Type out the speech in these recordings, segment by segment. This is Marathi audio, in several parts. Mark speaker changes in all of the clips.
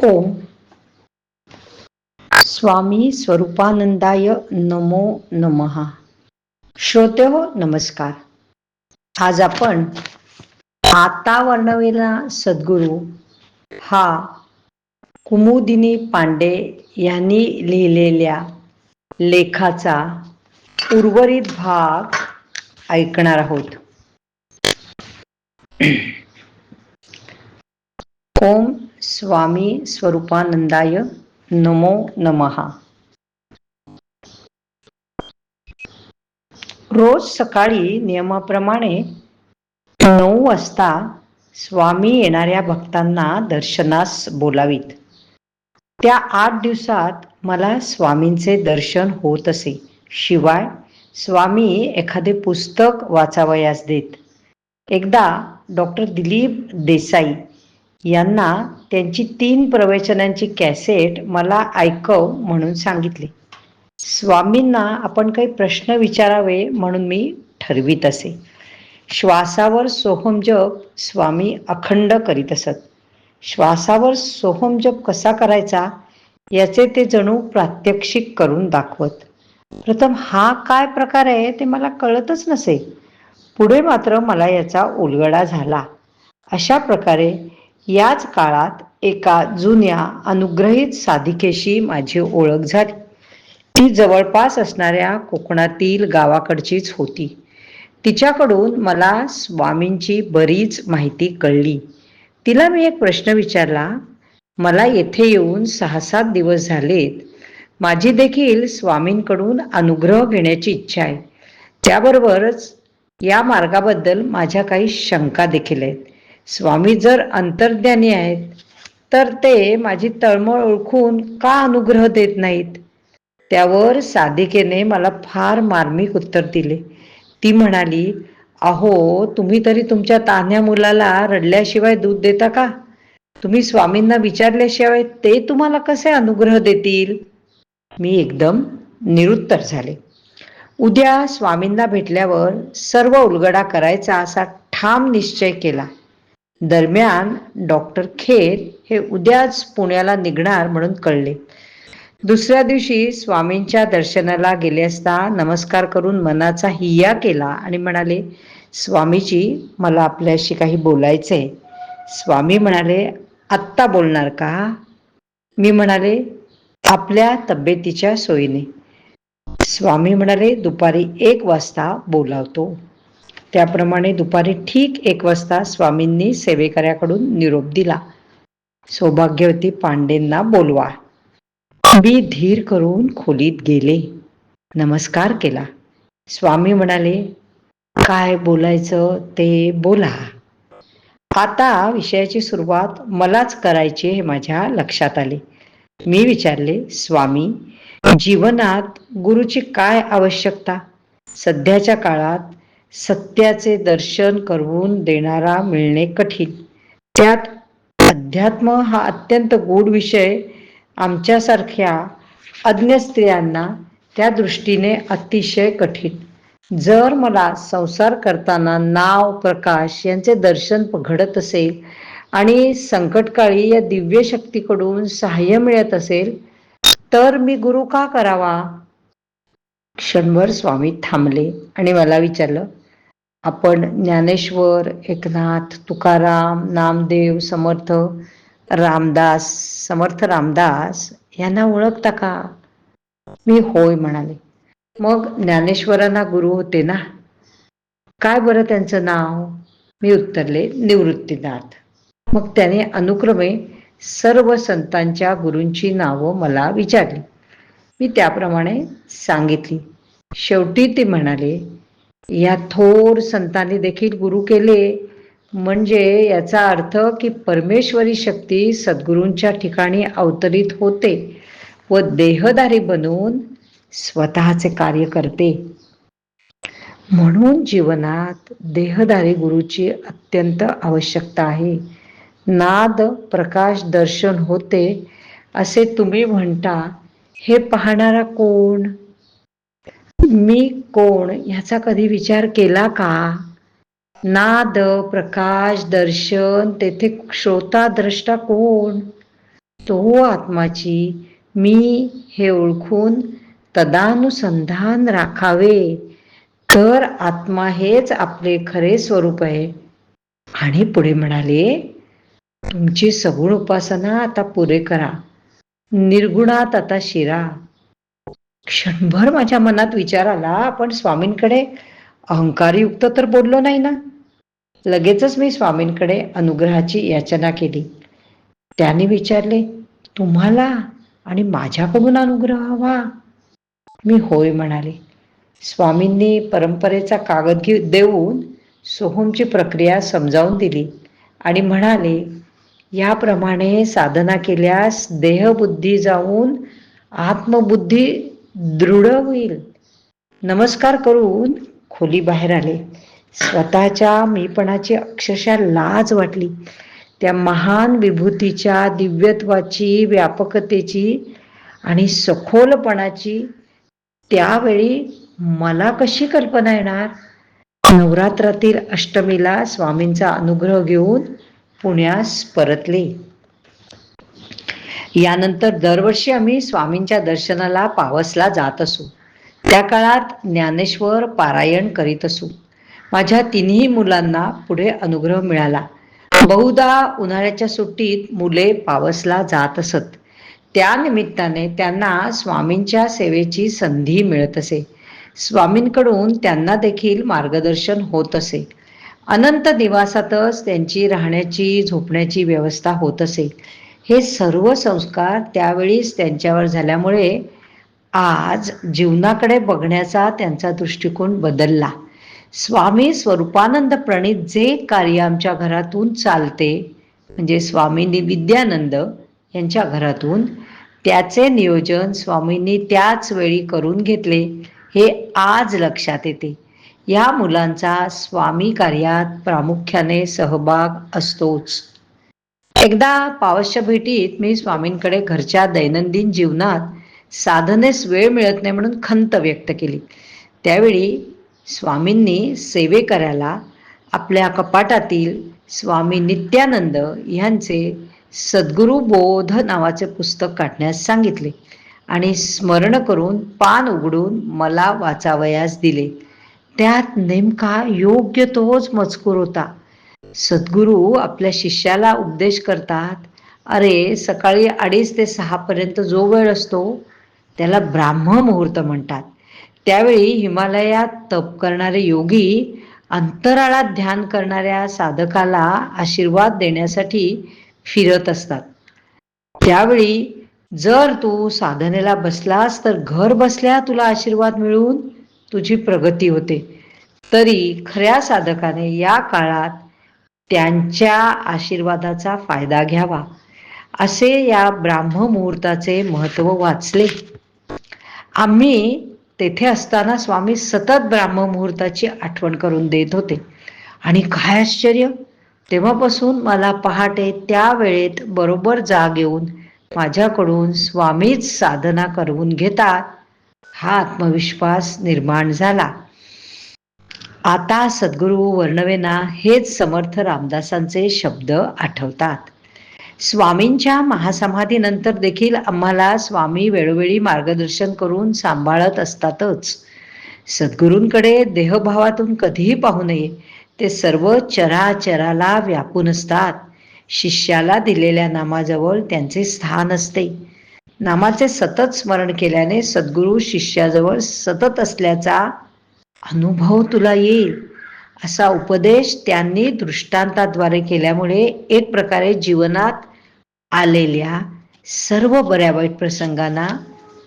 Speaker 1: ओम. स्वामी स्वरूपानंदाय नमो नमहा श्रोते हो नमस्कार. आज आपण आता वर्णवेला सद्गुरू हा कुमुदिनी पांडे यांनी लिहिलेल्या लेखाचा उर्वरित भाग ऐकणार आहोत. ओम. स्वामी स्वरूपानंदाय नमो नमहा रोज सकाळी नियमाप्रमाणे नऊ वाजता स्वामी येणाऱ्या भक्तांना दर्शनास बोलावीत. त्या आठ दिवसात मला स्वामींचे दर्शन होत असे. शिवाय स्वामी एखादे पुस्तक वाचावयास देत. एकदा डॉक्टर दिलीप देसाई यांना त्यांची तीन प्रवचनांची कॅसेट मला ऐकव म्हणून सांगितले. स्वामींना आपण काही प्रश्न विचारावे म्हणून मी ठरवीत असे. श्वासावर सोहम जप स्वामी अखंड करीत असत. श्वासावर सोहम जप कसा करायचा याचे ते जणू प्रात्यक्षिक करून दाखवत. प्रथम हा काय प्रकार आहे ते मला कळतच नसे. पुढे मात्र मला याचा उलगडा झाला. अशा प्रकारे याच काळात एका जुन्या अनुग्रहित साधिकेशी माझी ओळख झाली. ती जवळपास असणाऱ्या कोकणातील गावाकडचीच होती. तिच्याकडून मला स्वामींची बरीच माहिती कळली. तिला मी एक प्रश्न विचारला मला येथे येऊन सहा सात दिवस झालेत. माझी देखील स्वामींकडून अनुग्रह घेण्याची इच्छा आहे. त्याबरोबरच या मार्गाबद्दल माझ्या काही शंका देखील आहेत. स्वामी जर अंतर्ज्ञानी आहेत तर ते माझी तळमळ ओळखून का अनुग्रह देत नाहीत? त्यावर साधिकेने मला फार मार्मिक उत्तर दिले. ती म्हणाली अहो तुम्ही तरी तुमच्या तान्ह्या मुलाला रडल्याशिवाय दूध देता का? तुम्ही स्वामींना विचारल्याशिवाय ते तुम्हाला कसे अनुग्रह देतील? मी एकदम निरुत्तर झाले. उद्या स्वामींना भेटल्यावर सर्व उलगडा करायचा असा ठाम निश्चय केला. दरम्यान डॉक्टर खेर हे उद्याच पुण्याला निघणार म्हणून कळले. दुसऱ्या दिवशी स्वामींच्या दर्शनाला गेले असता नमस्कार करून मनाचा हिया केला आणि म्हणाले स्वामीजी मला आपल्याशी काही बोलायचं आहे स्वामी म्हणाले आत्ता बोलणार का? मी म्हणाले आपल्या तब्येतीच्या सोयीने. स्वामी म्हणाले दुपारी एक वाजता बोलावतो. त्याप्रमाणे दुपारी ठीक एक वाजता स्वामींनी सेवेकऱ्याकडून निरोप दिला. सौभाग्यवती पांडेंना बोलवा. मी धीर करून खोलीत गेले. नमस्कार केला. स्वामी म्हणाले काय बोलायचं ते बोला. आता विषयाची सुरुवात मलाच करायची हे माझ्या लक्षात आले. मी विचारले स्वामी जीवनात गुरुची काय आवश्यकता? सध्याच्या काळात सत्याचे दर्शन करवून देणारा मिळणे कठीण. त्यात अध्यात्म हा अत्यंत गूढ विषय आमच्यासारख्या अज्ञ स्त्रियांना त्या दृष्टीने अतिशय कठीण. जर मला संसार करताना नाव प्रकाश यांचे दर्शन घडत असेल आणि संकटकाळी या दिव्य शक्तीकडून सहाय्य मिळत असेल तर मी गुरु का करावा? क्षणभर स्वामी थांबले आणि मला विचारलं आपण ज्ञानेश्वर एकनाथ तुकाराम नामदेव समर्थ रामदास समर्थ रामदास यांना ओळखता का? मी होय म्हणाले. मग ज्ञानेश्वरांना गुरु होते ना? काय बरं त्यांचं नाव? मी उत्तरले निवृत्तीनाथ. मग त्याने अनुक्रमे सर्व संतांच्या गुरूंची नावं मला विचारली. मी त्याप्रमाणे सांगितली. शेवटी ते म्हणाले या थोर संतांनी देखील गुरु केले. म्हणजे याचा अर्थ की परमेश्वरी शक्ती सद्गुरूंच्या ठिकाणी अवतरित होते व देहधारी बनून स्वतःचे कार्य करते. म्हणून जीवनात देहधारी गुरुची अत्यंत आवश्यकता आहे. नाद प्रकाश दर्शन होते असे तुम्ही म्हणता हे पाहणारा कोण? मी कोण? ह्याचा कधी विचार केला का? नाद प्रकाश दर्शन तेथे श्रोता द्रष्टा कोण? तो आत्माची. मी हे ओळखून तदानुसंधान राखावे. तर आत्मा हेच आपले खरे स्वरूप आहे. आणि पुढे म्हणाले तुमची सगुण उपासना आता पुरे करा. निर्गुणात आता शिरा. क्षणभर माझ्या मनात विचार आला आपण स्वामींकडे अहंकारयुक्त तर बोललो नाही ना. लगेचच मी स्वामींकडे अनुग्रहाची याचना केली. त्याने विचारले तुम्हाला आणि माझ्याकडून अनुग्रह हवा? मी होय म्हणाले. स्वामींनी परंपरेचा कागद घेऊ देऊन सोहमची प्रक्रिया समजावून दिली आणि म्हणाले याप्रमाणे साधना केल्यास देहबुद्धी जाऊन आत्मबुद्धी दृढ होईल. नमस्कार करून खोली बाहेर आले. स्वतःच्या मीपणाची अक्षरशः लाज वाटली. त्या महान विभूतीच्या दिव्यत्वाची व्यापकतेची आणि सखोलपणाची त्यावेळी मला कशी कल्पना येणार? नवरात्रातील अष्टमीला स्वामींचा अनुग्रह घेऊन पुण्यास परतले. यानंतर दरवर्षी आम्ही स्वामींच्या दर्शनाला पावसला जात असू. त्या काळात ज्ञानेश्वर पारायण करीत असू. माझ्या तिन्ही मुलांना पुढे अनुग्रह मिळाला. बहुधा उन्हाळ्याच्या सुट्टीत मुले पावसला जात असत. त्या निमित्ताने त्यांना स्वामींच्या सेवेची संधी मिळत असे. स्वामींकडून त्यांना देखील मार्गदर्शन होत असे. अनंत निवासातच त्यांची राहण्याची झोपण्याची व्यवस्था होत असे. हे सर्व संस्कार त्यावेळीच त्यांच्यावर झाल्यामुळे आज जीवनाकडे बघण्याचा त्यांचा दृष्टिकोन बदलला. स्वामी स्वरूपानंद प्रणित जे कार्य आमच्या घरातून चालते म्हणजे स्वामींनी विद्यानंद यांच्या घरातून त्याचे नियोजन स्वामींनी त्याच वेळी करून घेतले हे आज लक्षात येते. या मुलांचा स्वामी कार्यात प्रामुख्याने सहभाग असतोच. एकदा पावसच्या भेटीत मी स्वामींकडे घरच्या दैनंदिन जीवनात साधनेस वेळ मिळत नाही म्हणून खंत व्यक्त केली. त्यावेळी स्वामींनी सेवे करायला आपल्या कपाटातील स्वामी नित्यानंद यांचे सद्गुरु बोध नावाचे पुस्तक काढण्यास सांगितले आणि स्मरण करून पान उघडून मला वाचावयास दिले. त्यात नेमका योग्य तोच मजकूर होता. सद्गुरू आपल्या शिष्याला उपदेश करतात. अरे सकाळी अडीच ते सहापर्यंत जो वेळ असतो त्याला ब्राह्म मुहूर्त म्हणतात. त्यावेळी हिमालयात तप करणारे योगी अंतराळात ध्यान करणाऱ्या साधकाला आशीर्वाद देण्यासाठी फिरत असतात. त्यावेळी जर तू साधनेला बसलास तर घर बसल्या तुला आशीर्वाद मिळून तुझी प्रगती होते. तरी खऱ्या साधकाने या काळात त्यांच्या आशीर्वादाचा फायदा घ्यावा. असे या ब्राह्म मुहूर्ताचे महत्त्व वाचले. आम्ही तेथे असताना स्वामी सतत ब्राह्म मुहूर्ताची आठवण करून देत होते. आणि काय आश्चर्य! तेव्हापासून मला पहाटे त्या वेळेत बरोबर जाग येऊन माझ्याकडून स्वामीच साधना करून घेतात. हा आत्मविश्वास निर्माण झाला. आता सद्गुरू वर्णवेना हेच समर्थ रामदासांचे शब्द आठवतात. स्वामींच्या महासमाधीनंतर देखील आम्हाला स्वामी वेळोवेळी मार्गदर्शन करून सांभाळत असतातच. सद्गुरूंकडे देहभावातून कधीही पाहू नये ते सर्व चराचराला व्यापून असतात. शिष्याला दिलेल्या नामाजवळ त्यांचे स्थान असते. नामाचे सतत स्मरण केल्याने सद्गुरू शिष्याजवळ सतत असल्याचा अनुभव तुला येईल. असा उपदेश त्यांनी दृष्टांताद्वारे केल्यामुळे एक प्रकारे जीवनात आलेल्या सर्व बऱ्या वाईट प्रसंगांना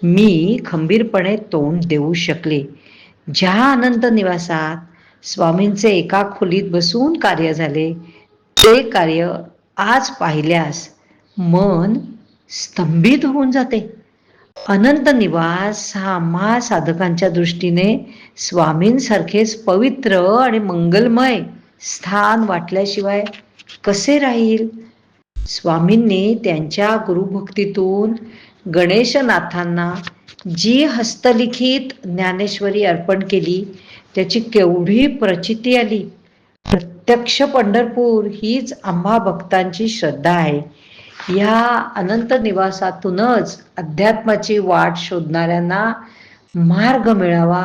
Speaker 1: मी खंबीरपणे तोंड देऊ शकले. ज्या अनंत निवासात स्वामींचे एका खोलीत बसून कार्य झाले ते कार्य आज पाहिल्यास मन स्तंभित होऊन जाते. अनंत निवास हा आम्हा साधकांच्या दृष्टीने स्वामींसारखेच पवित्र आणि मंगलमय स्थान वाटल्याशिवाय कसे राहील? स्वामींनी त्यांच्या गुरुभक्तीतून गणेशनाथांना जी हस्तलिखित ज्ञानेश्वरी अर्पण केली त्याची केवढी प्रचिती आली. प्रत्यक्ष पंढरपूर हीच आम्हा भक्तांची श्रद्धा आहे. ह्या अनंत निवासातूनच अध्यात्माची वाट शोधणाऱ्यांना मार्ग मिळावा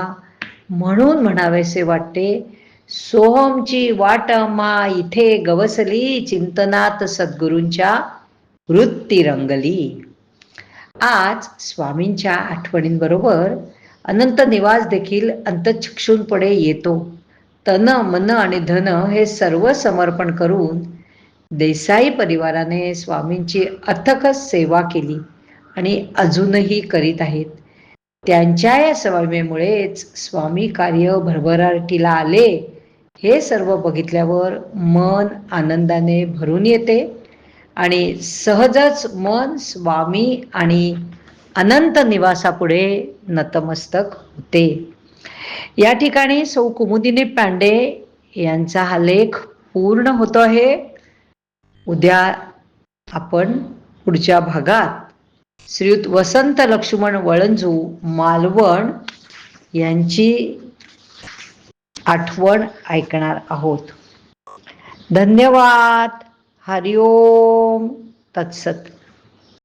Speaker 1: म्हणून म्हणावेसे वाटते. सोहमची वाट मा इथे गवसली चिंतनात सद्गुरूंच्या वृत्ती रंगली आज स्वामींच्या आठवणींबरोबर अनंत निवास देखील अंतचक्षूंपुढे येतो. तन मन आणि धन हे सर्व समर्पण करून देसाई परिवाराने स्वामींची अथक सेवा केली आणि अजूनही करीत आहेत. त्यांच्या या सवयीमुळेच स्वामी कार्य भरभराटीला आले. हे सर्व बघितल्यावर मन आनंदाने भरून येते आणि सहजच मन स्वामी आणि अनंत निवासापुढे नतमस्तक होते. या ठिकाणी सौ कुमुदिनी पांडे यांचा हा लेख पूर्ण होतो आहे. उद्या आपण पुढच्या भागात श्रीयुत वसंत लक्ष्मण वळंजू मालवण यांची आठवण ऐकणार आहोत. धन्यवाद. हरिओम. तत्सत.